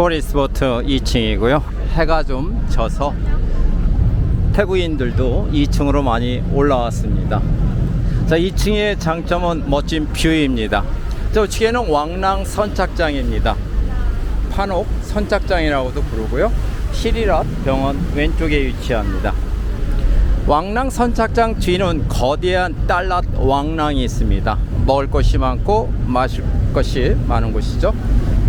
투어리스트 보트 2층이고요. 해가 좀 져서 태국인들도 2층으로 많이 올라왔습니다. 자, 2층의 장점은 멋진 뷰입니다. 저 우측에는 왕랑 선착장입니다. 판옥 선착장이라고도 부르고요. 시리랏 병원 왼쪽에 위치합니다. 왕랑 선착장 뒤는 거대한 딸랏 왕랑이 있습니다. 먹을 것이 많고 마실 것이 많은 곳이죠.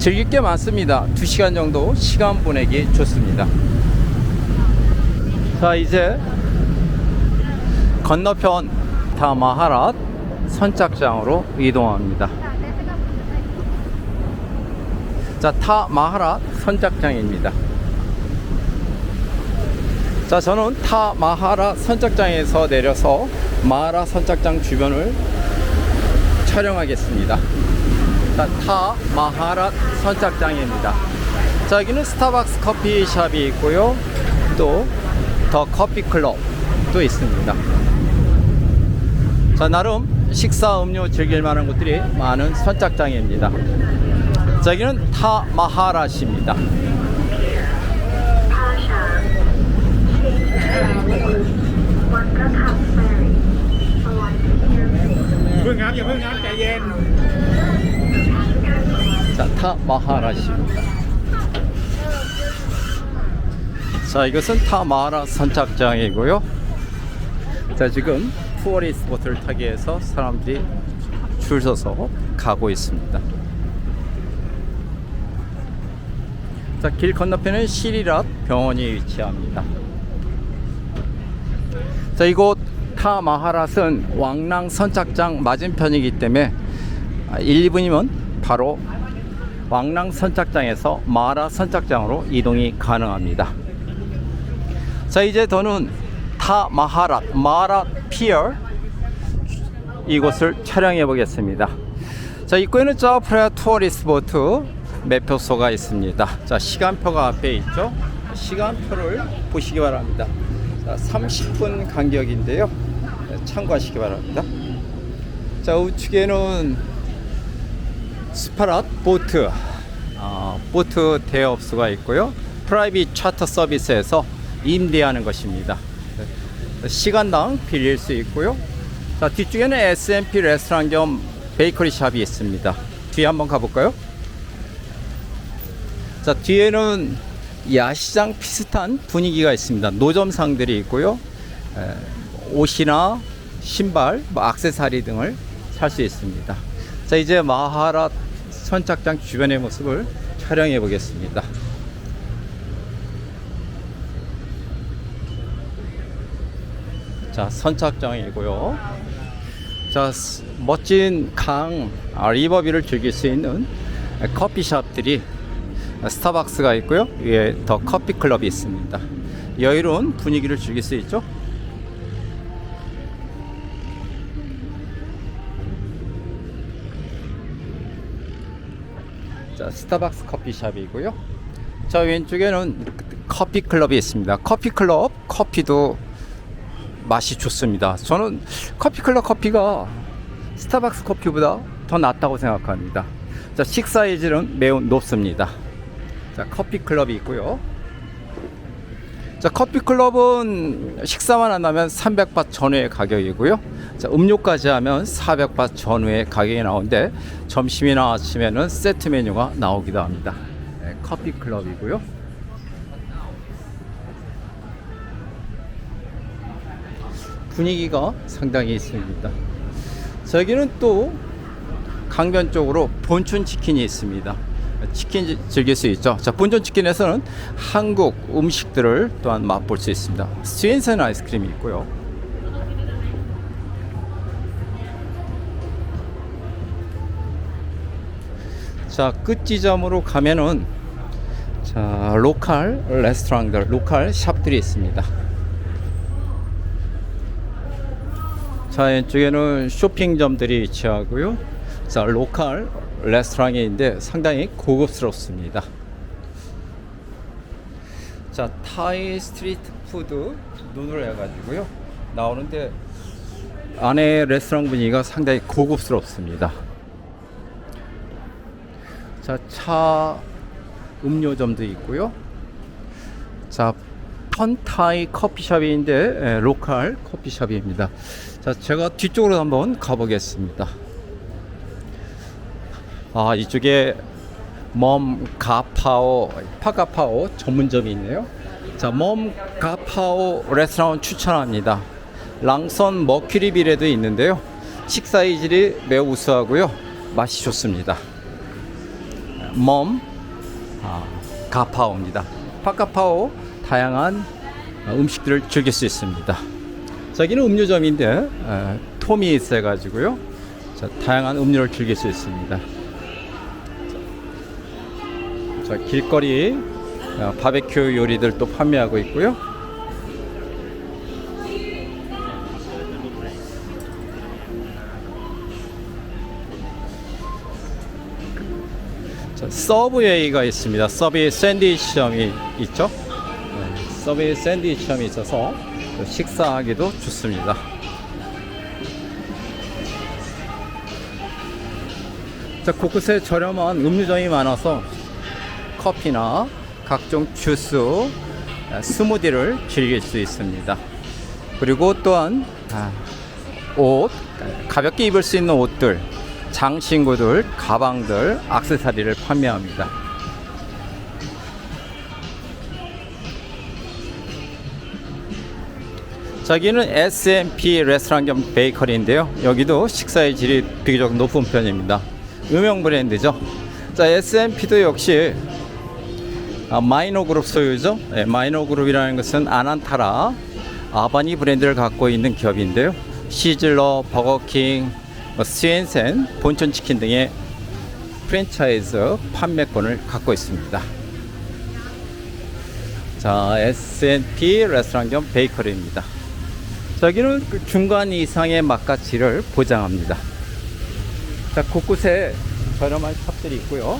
즐길 게 많습니다. 2시간 정도 시간 보내기 좋습니다. 자, 이제 건너편 타마하랏 선착장으로 이동합니다. 자, 타마하랏 선착장입니다. 자, 저는 타마하라 선착장에서 내려서 마하라 선착장 주변을 촬영하겠습니다. 자, 타마하라 선착장입니다. 자, 여기는 스타벅스 커피숍이 있고요. 또 더 커피 클럽도 있습니다. 자, 나름 식사 음료 즐길 만한 곳들이 많은 선착장입니다. 자, 여기는 타 마하라시입니다. Phương 마하라시입니다. 자, 이것은 타마하라 선착장이고요. 자, 지금 투어리스트 보트를 타기 위해서 사람들이 줄 서서 가고 있습니다. 자, 길 건너편은 시리랏 병원이 위치합니다. 자, 이곳 타마하랏은 왕랑 선착장 맞은편이기 때문에 1, 2분이면 바로 왕랑 선착장에서 마라 선착장으로 이동이 가능합니다. 자, 이제 저는 타마하랏 마라 피어 이곳을 촬영해 보겠습니다. 자, 입구에는 짜프레아 투어리스트 보트 매표소가 있습니다. 자, 시간표가 앞에 있죠. 시간표를 보시기 바랍니다. 자, 30분 간격인데요. 네, 참고하시기 바랍니다. 자, 우측에는 스파랏 보트, 어, 보트 대업소가 있고요. 프라이빗 차터 서비스에서 임대하는 것입니다. 네, 시간당 빌릴 수 있고요. 자, 뒤쪽에는 S&P 레스토랑 겸 베이커리 샵이 있습니다. 뒤에 한번 가볼까요? 자, 뒤에는 야시장 비슷한 분위기가 있습니다. 노점상들이 있고요. 에, 옷이나 신발, 뭐 액세서리 등을 살 수 있습니다. 자, 이제 마하라 선착장 주변의 모습을 촬영해 보겠습니다. 자, 선착장이고요. 자, 스- 멋진 강 아, 리버뷰를 즐길 수 있는 커피숍들이 스타벅스가 있고요. 위에 더 커피 클럽이 있습니다. 여유로운 분위기를 즐길 수 있죠. 스타벅스 커피숍이고요. 자, 왼쪽에는 커피 클럽이 있습니다. 커피 클럽 커피도 맛이 좋습니다. 저는 커피 클럽 커피가 스타벅스 커피보다 더 낫다고 생각합니다. 자, 식사의 질은 매우 높습니다. 자, 커피 클럽이 있고요. 자, 커피 클럽은 식사만 한다면 300바 전후의 가격이고요. 자, 음료까지 하면 400바 전후의 가격이 나오는데 점심이나 아침에는 세트 메뉴가 나오기도 합니다. 네, 커피 클럽이고요. 분위기가 상당히 있습니다. 자, 여기는 또 강변 쪽으로 본춘 치킨이 있습니다. 치킨 지- 즐길 수 있죠. 자, 본춘 치킨에서는 한국 음식들을 또한 맛볼 수 있습니다. 스윈센 아이스크림이 있고요. 자, 끝 지점으로 가면은 자, 로컬 레스토랑들, 로컬 샵들이 있습니다. 자, 왼쪽에는 쇼핑점들이 위치하고요. 자, 로컬 레스토랑인데 상당히 고급스럽습니다. 자, 타이 스트리트 푸드 눈으로 해가지고요. 나오는데 안에 레스토랑 분위기가 상당히 고급스럽습니다. 자, 차 음료점도 있고요. 자, 펀타이 커피숍인데 에, 로컬 커피숍입니다. 자, 제가 뒤쪽으로 한번 가보겠습니다. 아, 이쪽에 멈 가파오 파가파오 전문점이 있네요. 자, 멈 가파오 레스토랑 추천합니다. 랑선 머큐리빌에도 있는데요. 식사 이질이 매우 우수하고요. 맛이 좋습니다. 멈 아, 가파오입니다. 파가파오 다양한 음식들을 즐길 수 있습니다. 저기는 음료점인데 에, 톰이 있어가지고요. 자, 다양한 음료를 즐길 수 있습니다. 자, 길거리 어, 바베큐 요리들 또 판매하고 있고요. 자, 서브웨이가 있습니다. 서브웨이 샌드위치점이 있죠. 네, 서브웨이 샌드위치점이 있어서 또 식사하기도 좋습니다. 자, 곳곳에 저렴한 음료점이 많아서 커피나 각종 주스, 아, 스무디를 즐길 수 있습니다. 그리고 또한 아, 옷, 가볍게 입을 수 있는 옷들, 장신구들, 가방들, 악세사리를 판매합니다. 저기는 S&P 레스토랑 겸 베이커리인데요. 여기도 식사의 질이 비교적 높은 편입니다. 유명 브랜드죠. 자, S&P도 역시 아, 마이너 그룹 소유죠. 네, 마이너 그룹이라는 것은 아난타라 아바니 브랜드를 갖고 있는 기업인데요. 시즐러, 버거킹, 뭐 스웬센, 본천치킨 등의 프랜차이즈 판매권을 갖고 있습니다. 자, S&P 레스토랑 겸 베이커리입니다. 저기는 그 중간 이상의 맛가치를 보장합니다. 자, 곳곳에 저렴한 샵들이 있고요.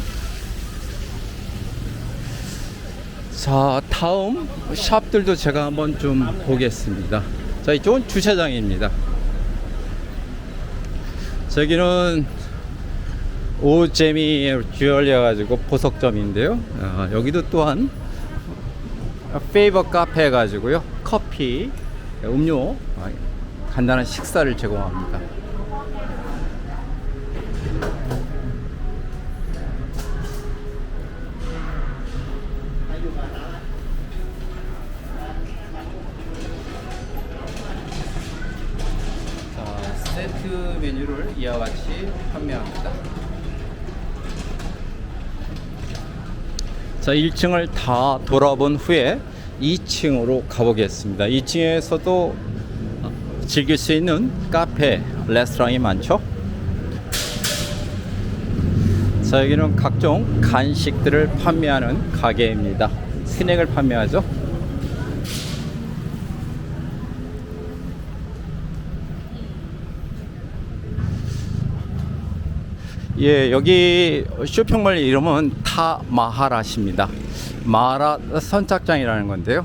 자, 다음 샵들도 제가 한번 좀 보겠습니다. 자, 이쪽은 주차장입니다. 저기는 오재미 주얼리어 가지고 보석점인데요. 아, 여기도 또한 페이버 카페 가지고요. 커피, 음료, 아, 간단한 식사를 제공합니다. 자, 1층을 다 돌아본 후에 2층으로 가보겠습니다. 2층에서도 즐길 수 있는 카페, 레스토랑이 많죠. 자, 여기는 각종 간식들을 판매하는 가게입니다. 스낵을 판매하죠. 예, 여기 쇼핑몰 이름은 타마하라시입니다. 마하라 선착장이라는 건데요.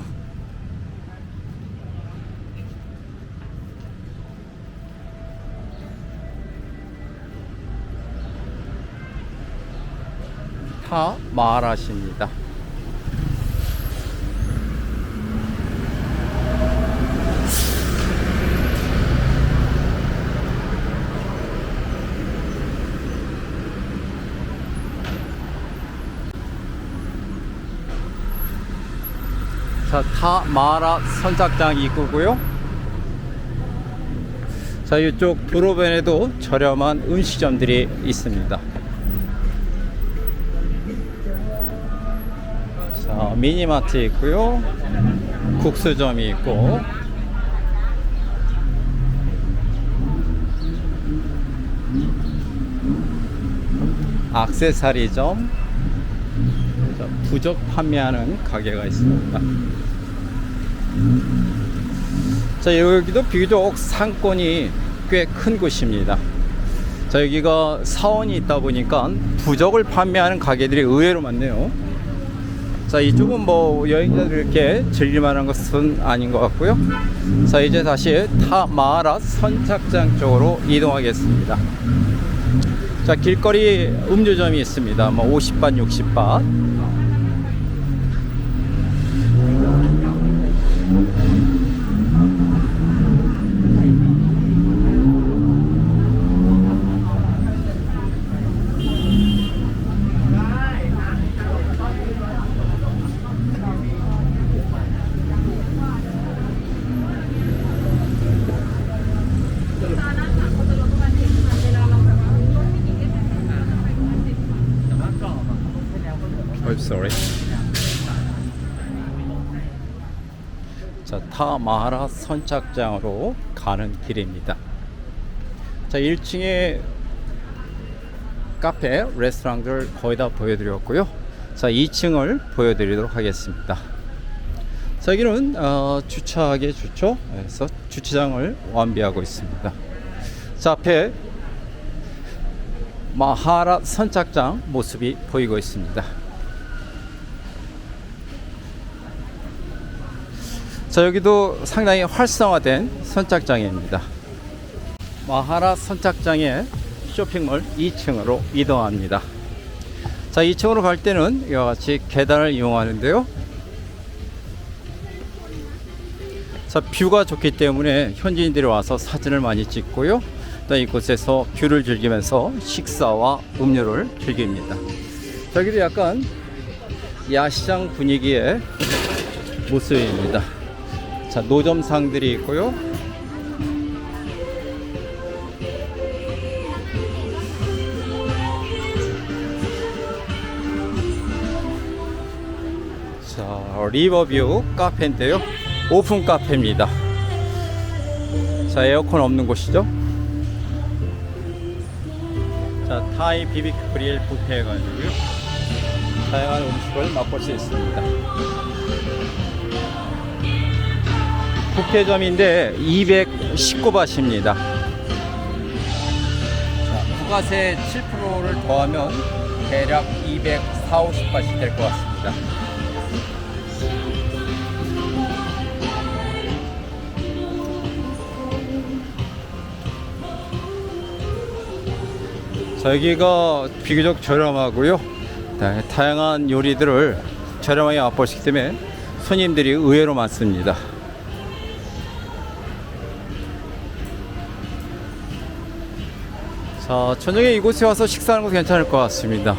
타마하라시입니다. 자, 타마라 선착장 입구고요. 자, 이쪽 도로변에도 저렴한 음식점들이 있습니다. 자, 미니마트 있고요. 국수점이 있고. 악세사리점, 자, 부적 판매하는 가게가 있습니다. 자, 여기도 비교적 상권이 꽤 큰 곳입니다. 자, 여기가 사원이 있다 보니까 부적을 판매하는 가게들이 의외로 많네요. 자, 이쪽은 뭐 여행자들께 즐길 만한 것은 아닌 것 같고요. 자, 이제 다시 타마라 선착장 쪽으로 이동하겠습니다. 자, 길거리 음료점이 있습니다. 뭐 50ባት, 60밭. I'm sorry. 자, 타마하라 선착장으로 가는 길입니다. 자, 1층에 카페, 레스토랑들 거의 다 보여드렸고요. 자, 2층을 보여드리도록 하겠습니다. 자, 여기는 어, 주차하기 좋죠. 그래서 주차장을 완비하고 있습니다. 자, 앞에 마하라 선착장 모습이 보이고 있습니다. 자, 여기도 상당히 활성화된 선착장입니다. 마하라 선착장의 쇼핑몰 2층으로 이동합니다. 자, 2층으로 갈 때는 이와 같이 계단을 이용하는데요. 자, 뷰가 좋기 때문에 현지인들이 와서 사진을 많이 찍고요. 또 이곳에서 뷰를 즐기면서 식사와 음료를 즐깁니다. 자, 여기도 약간 야시장 분위기의 모습입니다. 자, 노점상들이 있고요. 자, 리버뷰 카페인데요. 오픈 카페입니다. 자, 에어컨 없는 곳이죠. 자, 타이 비비큐 그릴 뷔페 해가지고요. 다양한 음식을 맛볼 수 있습니다. 뷔페점인데 219바트입니다. 자, 부가세 7%를 더하면 대략 240, 50바트 될것 같습니다. 자, 여기가 비교적 저렴하고요. 다- 다양한 요리들을 저렴하게 맛볼 수 있기 때문에 손님들이 의외로 많습니다. 자, 저녁에 이곳에 와서 식사하는 것도 괜찮을 것 같습니다.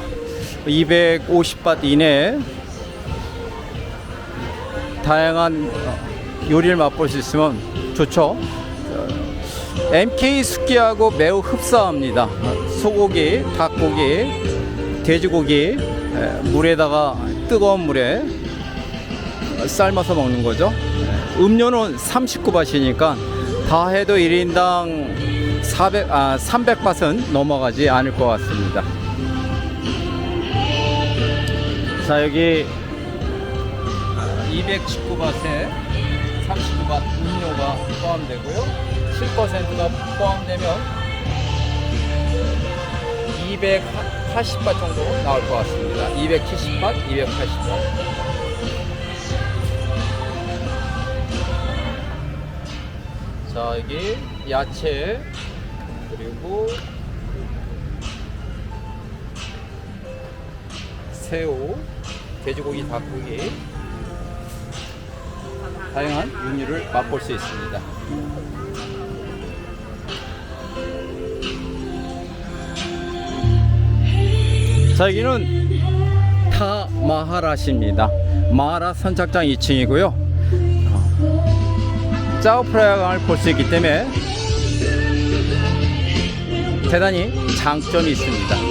250바트 이내에 다양한 어, 요리를 맛볼 수 있으면 좋죠. MK 숙기하고 매우 흡사합니다. 소고기, 닭고기, 돼지고기 에, 물에다가 뜨거운 물에 삶아서 먹는 거죠. 에, 음료는 39바트니까 다 해도 1인당 400, 아, 300바트는 넘어가지 않을 것 같습니다. 자 여기 219바트에 39바트 음료가 포함되고요. 7%가 포함되면 280바 정도 나올 것 같습니다. 270바, 280바. 자, 여기 야채 그리고 새우, 돼지고기, 닭고기 다양한 육류를 맛볼 수 있습니다. 자 여기는 타마하라시입니다. 마하라 선착장 2층이고요. 짜오프라야강을 볼 수 있기 때문에 대단히 장점이 있습니다.